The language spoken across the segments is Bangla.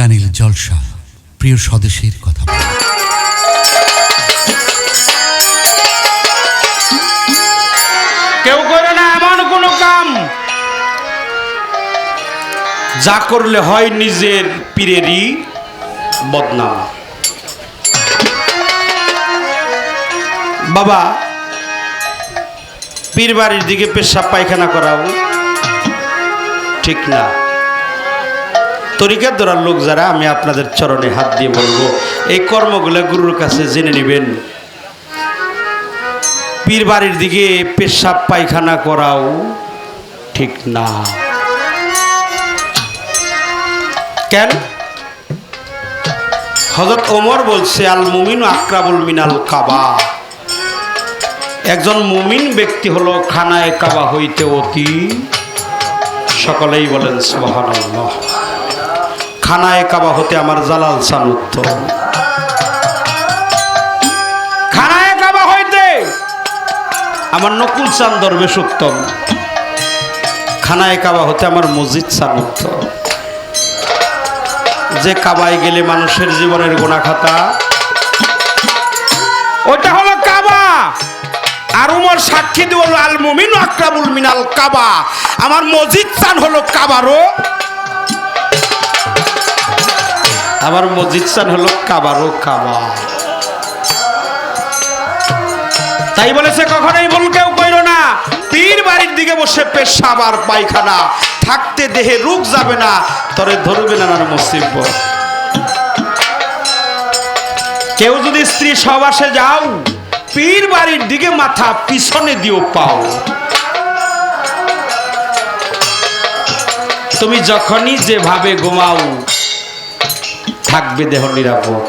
চ্যানেল জলসা, প্রিয় স্বদেশের কথা কেউ করে না এমন কোনো কাম। যা করলে হয় নিজের পীরেরই বদনাম। বাবা পীর বাড়ির দিকে পেশাব পায়খানা করাও ঠিক না। তরিকার ধরার লোক যারা, আমি আপনাদের চরণে হাত দিয়ে বলব, এই কর্মগুলো গুরুর কাছে জেনে নেবেন। পীর বাড়ির দিকে পেশাব পায়খানা করাও ঠিক না। কেন? হজরত ওমর বলছে, আল মুমিন আক্রাবুল মিনাল কাবা। একজন মুমিন ব্যক্তি হলো, খানায় কাবা হইতে অতি, সকলেই বলেন সুবহানাল্লাহ। খানায় কাবা হতে আমার জালাল সান উত্তম খানায় কাবা হইতে আমার নকুল চান দরবেশ উত্তম খানায় কাবা হতে আমার মসজিদ চান উত্তম যে কাবায় গেলে মানুষের জীবনের গোনা খাতা ওটা হলো কাবা। আর উমর সাক্ষী দিব আল মুমিন আকরাবুল মিনাল কাবা। আমার মসজিদ চান হলো কাবারও আমার মসজিদ চান হলো কাবারও কাবা। তাই বলেছে কখনোই ভুল কেউ কইল না। পীর বাড়ির দিকে বসে পেশাব আর পায়খানা। থাকতে দেহে রোগ যাবে না, তরে ধরবে না আর মুসিবত। কেউ যদি স্ত্রী সবাসে যাও, পীর বাড়ির দিকে মাথা পিছনে দিও পাও। তুমি যখনই যেভাবে ঘুমাও থাকবে দেহ নিরাপদ।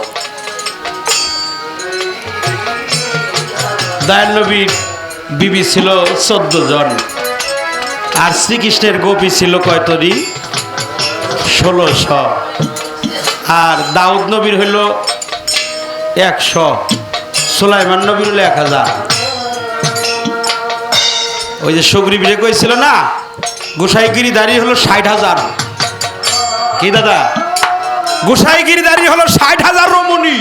দয়াল বিবি ছিল চোদ্দ জন, আর শ্রীকৃষ্ণের গোপী ছিল কয়তরি? ষোলোশ আর দাউদ নবীর হইল একশো। সোলাইমান নবীর হলো এক হাজার। ওই যে সুগ্রীবীরে কইছিল না, গোসাইগিরি দাঁড়িয়ে হলো ষাট হাজার। কি দাদা? গোসাইগিরি দাঁড়িয়ে হলো ষাট হাজার রমণী।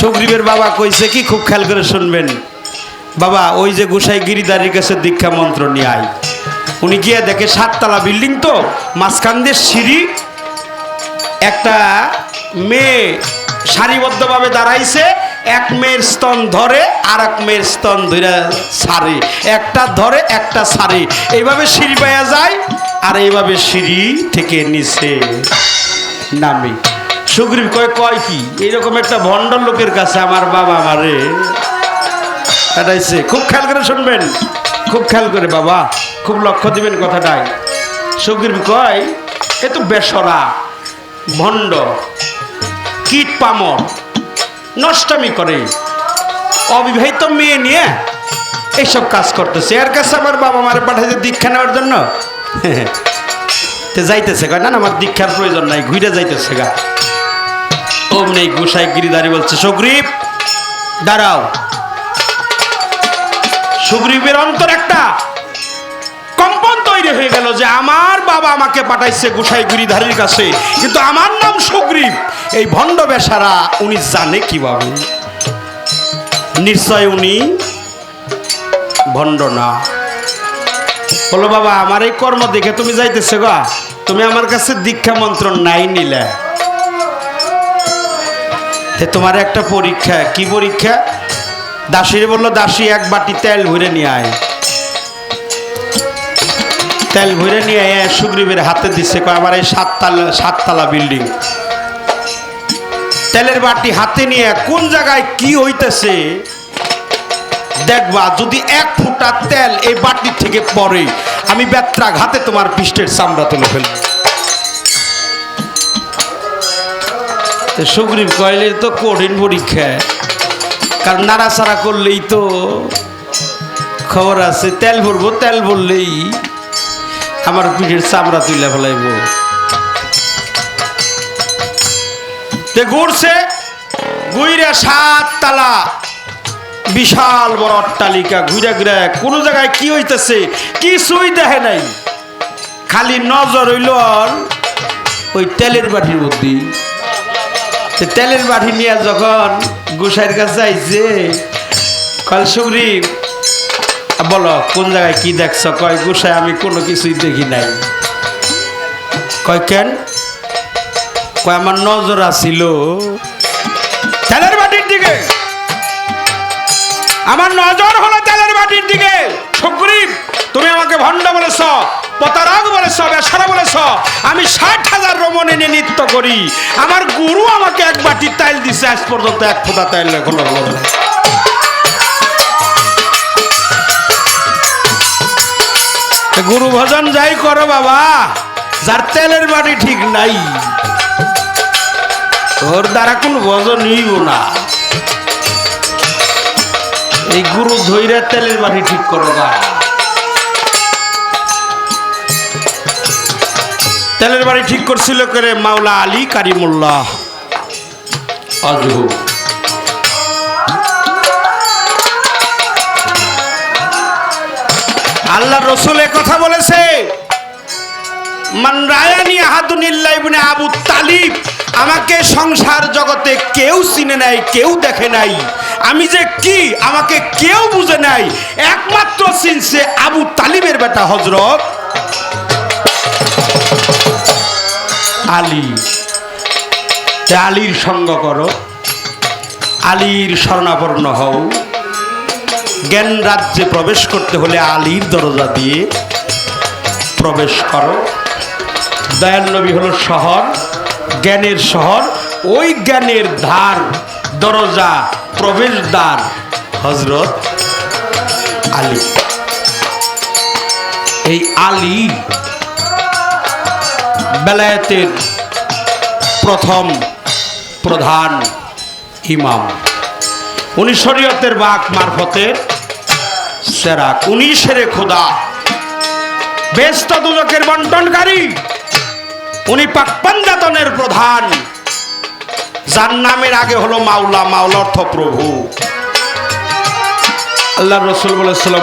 সুগ্রীবের বাবা কইছে কি, খুব খেয়াল করে শুনবেন। বাবা, ওই যে গোসাই গিরিদারির কাছে দীক্ষা মন্ত্র নিয়ে আয়। উনি গিয়ে দেখে সাততলা বিল্ডিং তো, মাঝখান দিয়ে সিঁড়ি। একটা মেয়ে সারিবদ্ধভাবে দাঁড়াইছে, এক মেয়ের স্তন ধরে আর এক মেয়ের স্তন ধরে সারে। একটা ধরে, একটা সারে। এইভাবে সিঁড়ি পাওয়া যায় আর এইভাবে সিঁড়ি থেকে নিচে নামে। সুগ্রীব কয় কয় কি? এইরকম একটা ভণ্ড লোকের কাছে আমার বাবা আমারে কাটাইছে খুব খেয়াল করে শুনবেন। খুব খেয়াল করে বাবা। খুব লক্ষ্য দিবেন কথাটাই। সুগ্রীব কয়, এ তো বেসরা, ভণ্ড, কীট পামর, নষ্টামি করে। অবিবাহিত মেয়ে নিয়ে এইসব কাজ করতেছে। এর কাছে আমার বাবা মারে পাঠাইছে দীক্ষা নেওয়ার জন্য। তে যাইতেছে কয়, না আমার দীক্ষার প্রয়োজন নাই ঘুরে যাইতেছে গা। অমনি গোসাই গিরিদারি বলছে, সুগ্রীব, দাঁড়াও। সুগ্রীবের অন্তর একটা কম্পন তৈরি হয়ে গেল যে আমার বাবা আমাকে পাঠাইছে গোসাই গিরিধারীর কাছে, কিন্তু আমার নাম সুগ্রীব। এই ভণ্ড বেসারা উনি জানে কীভাবে? নিশ্চয় উনি ভণ্ড না। বলো, বাবা, আমার এই কর্ম দেখে তুমি যাইতেছে গা। তুমি আমার কাছে দীক্ষা মন্ত্র নাই নিলে। তোমার একটা পরীক্ষা, কি পরীক্ষা? দাসীর বলল, দাসী, এক বাটি তেল ভরে নিয়ে আয়। তেল ভরে নিয়ে আয়, সুগ্রীবের হাতে দিচ্ছে কয়, আমার এই সাততলা সাততলা বিল্ডিং। তেলের বাটি হাতে নিয়ে, কোন জায়গায় কি হইতেছে? দেখবা যদি এক ফুটা তেল এই বাটির থেকে পরে আমি বেত্রা ঘাতে তোমার পৃষ্ঠের চামড়া তুলে ফেলব। সুগ্রীব কয়লে তো কঠিন পরীক্ষা। কারণ নাড়াচাড়া করলেই তো খবর আছে, তেল ভরবো, তেল ভরলেই আমার পিঠের চামড়া তুলে ফেলাইব। ঘুরছে গুইরা সাত তালা বিশাল বড় অট্টালিকা ঘুরে ঘুরে। কোন জায়গায় কি হইতেছে? কিছুই দেখে নাই। খালি নজর হইল ওর ওই তেলের বাটির মধ্যে। তেলের বাটি নিয়ে যখন গোসাইয়ের কাছে আইছে কাল সুগ্রি বলো, কোন জায়গায় কি দেখছ? কয়, গোসাই, আমি কোনো কিছুই দেখি নাই। কয়, কেন? কয়, আমার নজর আসিল আমার নজর হলো তেলের বাটির দিকে। সুগ্রীব তুমি আমাকে ভণ্ড বলেছ পতারক বলেছ, বেসারা বলেছ। আমি ষাট হাজার রমণ এনে নৃত্য করি। আমার গুরু আমাকে এক বাটি তাইল দিছে, আজ পর্যন্ত এক ফোঁটা তাইল এখনও। গুরু ভজন যাই করো বাবা, যার তেলের বাটি ঠিক নাই, ওর দ্বারা কোন ভজন হইব না। এই গুরু ধৈর্য তেলের বাড়ি ঠিক করো গা। তেলের বাড়ি ঠিক করছিল করে মাওলা আলী কারিমুল্লাহ? আল্লাহ রসুল কথা বলেছে মান রায়ানি আহাদুনিল্লাহ ইবনে আবু তালিব আমাকে সংসার জগতে কেউ চিনে নাই কেউ দেখে নাই। আমি যে কি আমাকে কেউ বুঝে নাই। একমাত্র চিনছে আবু তালিবের বেটা হজরত আলী। আলীর সঙ্গ করো। আলীর শরণাপন্ন হও। জ্ঞান রাজ্যে প্রবেশ করতে হলে আলীর দরজা দিয়ে প্রবেশ করো। দয়াল নবী হলো শহর, জ্ঞানের শহর। ওই জ্ঞানের ধার, দরজা প্রবেশদ্বার হজরত আলী। এই আলী বেলায়েতের প্রথম প্রধান ইমাম। উনি শরীয়তের বাক মারফতের সেরাক। উনি সেরে খোদা। বেস্ত দুজকের বন্টনকারী। উনি পাকপাঞ্জাতনের প্রধান। যার নামের আগে হলো মাওলা মাওলা অর্থ প্রভু। আল্লাহ রসুল বলেছিল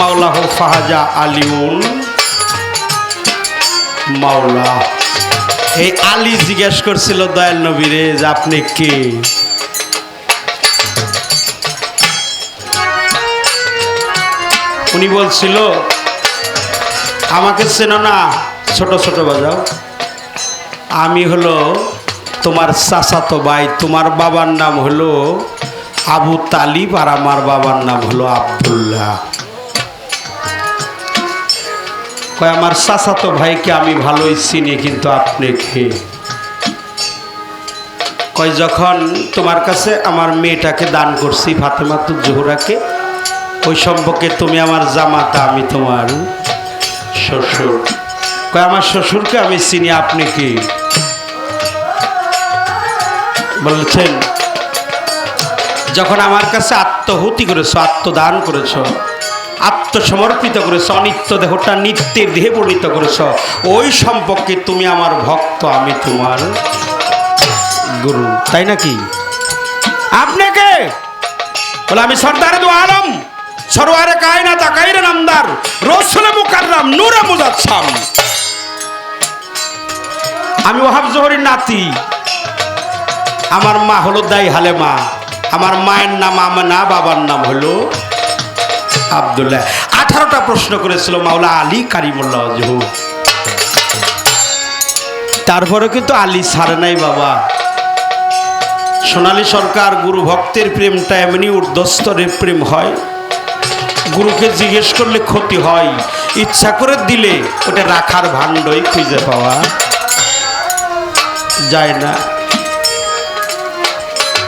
মাওলা হো ফাহাজা আলিউন। মাওলা, এই আলী জিজ্ঞেস করছিল, দয়াল নবীরে যে আপনি কে? উনি বলছিল, আমাকে চেনো না, ছোট ছোট বাজাও। আমি হলো তোমার চাচাতো ভাই, তোমার বাবার নাম হলো আবু তালিব আর আমার বাবার নাম হলো আবদুল্লাহ। কয়, আমার চাচাতো ভাইকে আমি ভালোই চিনি, কিন্তু আপনি কে? কয়, যখন তোমার কাছে আমার মেয়েটাকে দান করছি ফাতেমাতুর জোহরাকে, ওই সম্পর্কে তুমি আমার জামাতা, আমি তোমার শ্বশুর। কয়, আমার শ্বশুরকে আমি চিনি, আপনি কি? বলছেন, যখন আমার কাছে আত্মহুতি করেছ, আত্মদান করেছ, আত্মসমর্পিত করেছ, অনিত্য দেহটা নিত্যের দেহে পরিণত করেছ, ওই সম্পর্কে তুমি আমার ভক্ত, আমি তোমার গুরু। তাই নাকি? আপনাকে বলে, আমি সর্দার দু আলম, সরোয়ারে কায়না তাকাইরে নামদার, রসুল মুকাররাম, নূরে মুজাচ্ছাম। আমি ওহাব জহরির নাতি আমার মা হলো দাই হালে মা। আমার মায়ের নাম আমনা, বাবার নাম হলো আবদুল্লাহ। আঠারোটা প্রশ্ন করেছিল মাওলা আলী কারিমুল্লাহ জহু তারপরে কিন্তু আলী ছাড়ে নাই বাবা। সোনালী সরকার গুরু ভক্তের প্রেমটা এমনি ঊর্ধ্বস্তরের প্রেম হয়। গুরুকে জিজ্ঞেস করলে ক্ষতি হয়। ইচ্ছা করে দিলে, ওটা রাখার ভাণ্ডই খুঁজে পাওয়া যায় না।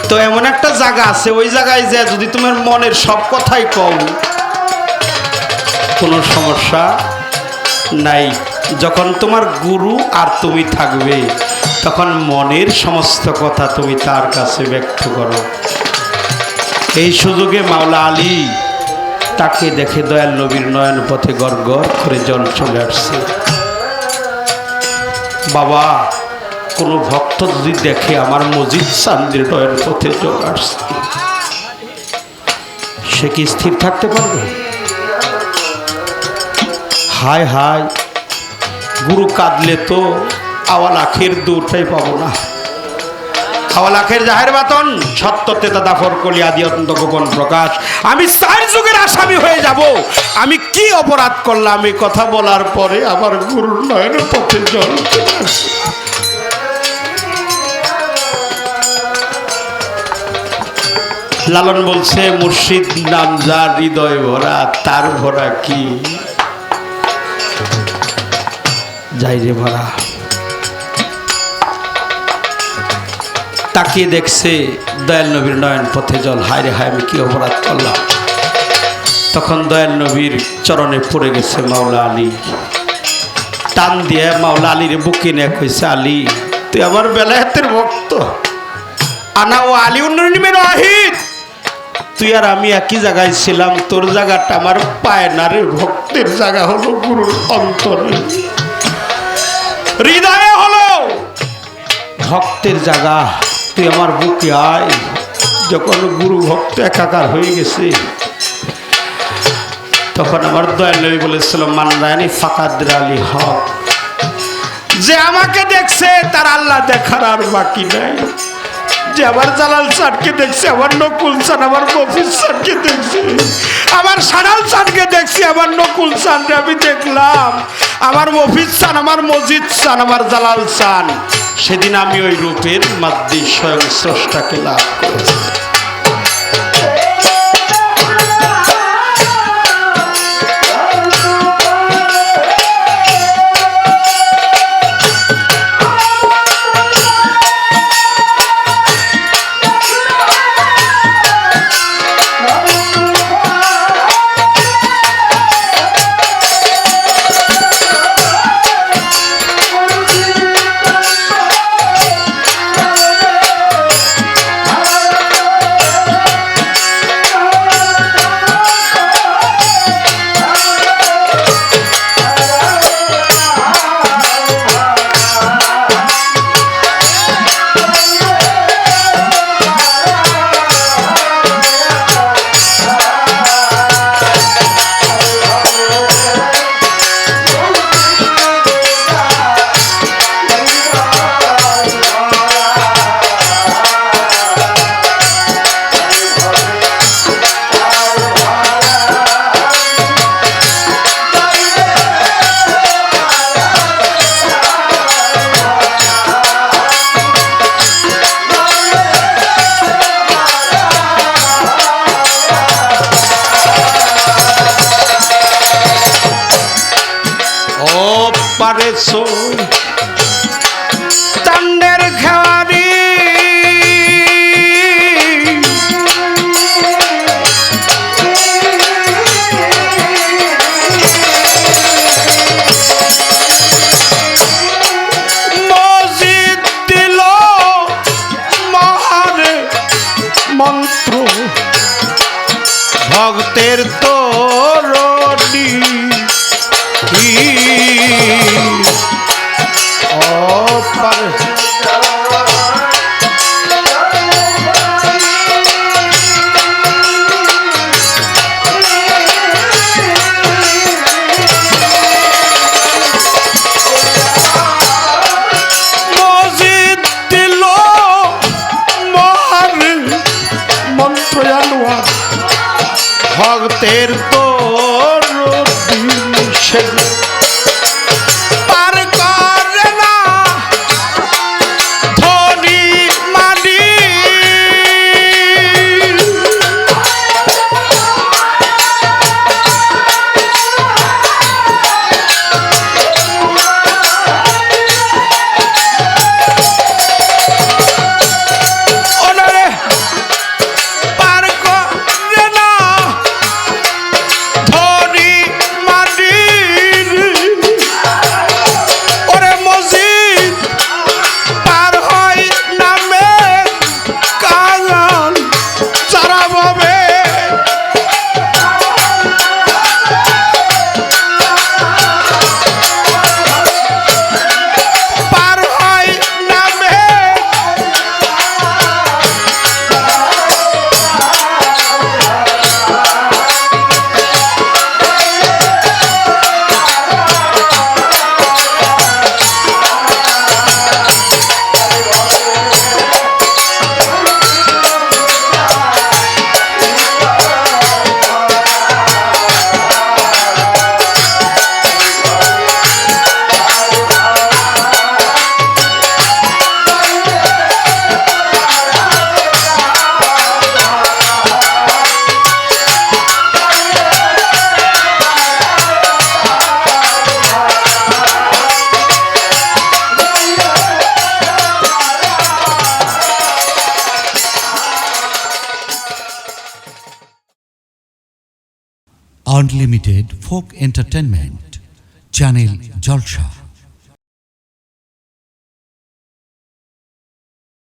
তো এমন একটা জায়গা আছে, ওই জায়গায় যে যদি তোমার মনের সব কথাই কও, কোনো সমস্যা নাই। যখন তোমার গুরু আর তুমি থাকবে, তখন মনের সমস্ত কথা তুমি তার কাছে ব্যক্ত করো। এই সুযোগে মাওলা আলী তাকে দেখে দয়াল নবীর নয়ন পথে গড় করে জল চলে আসছে। বাবা কোনো ভক্ত যদি দেখে আমার মজিদ চান্দির নয়ন পথে চলে আসছে, সে কি স্থির থাকতে পারবে? হায় হায়, গুরু কাঁদলে তো আওয়াল আখের দুটাই পাবো না। আওয়াল আখের জাহের বাতন, সত্য তেতা দাফর কলি আদি অত্যন্ত গোপন প্রকাশ। আমি চার যুগের আসামি হয়ে যাব। আমি কি অপরাধ করলাম এই কথা বলার পরে আমার গুরুর নয়নের পথে জল লালন বলছে, মুর্শিদ নাম যার হৃদয় ভরা, তার ভরা কি? যাই রে ভরা তাকিয়ে দেখছে দয়াল নবীর নয়ন পথে জল। হায় রে হায়, আমি কি অপরাধ করলাম? তখন দয়াল নবীর চরণে পড়ে গেছে মাওলা আলী। টান দিয়ে মাওলা আলীর বুকে নিয়ে কইছে, আলী, তুই আমার বেলায়েতের ভক্ত। আনা ও আলী উন্নয়নের আহিদ তুই আর আমি একই জায়গায় ছিলাম, তোর জায়গাটা আমার পায় না রে, ভক্তের জায়গা হলো গুরুর অন্তরে। হৃদয়ে হলো ভক্তের জায়গা, তুই আমার বুকে আয়। যখন গুরু ভক্ত একাকার হয়ে গেছে, তখন আমার দয়াল নবী বলেছিল মানরায়নি ফাকাদ্র আলী হক। যে আমাকে দেখছে, তার আল্লাহ দেখার আর বাকি নাই। আমার জালাল স্যারকে দেখছি আবার নকুল স্যার, আমার মফিজ স্যারকে দেখছি। আবার সানাল স্যারকে দেখছি আবার নকুল স্যারকে আমি দেখলাম। আমার মফিজ সান আমার মজিদ স্যার, আমার জালাল সান সেদিন আমি ওই রূপের মাদ্রী স্বয়ং স্রষ্টাকে লাভ করেছি। পারেছো চান্দের খেয়ারি মন্ত্র। ভক্তের তোরণী unlimited folk entertainment channel Jalsha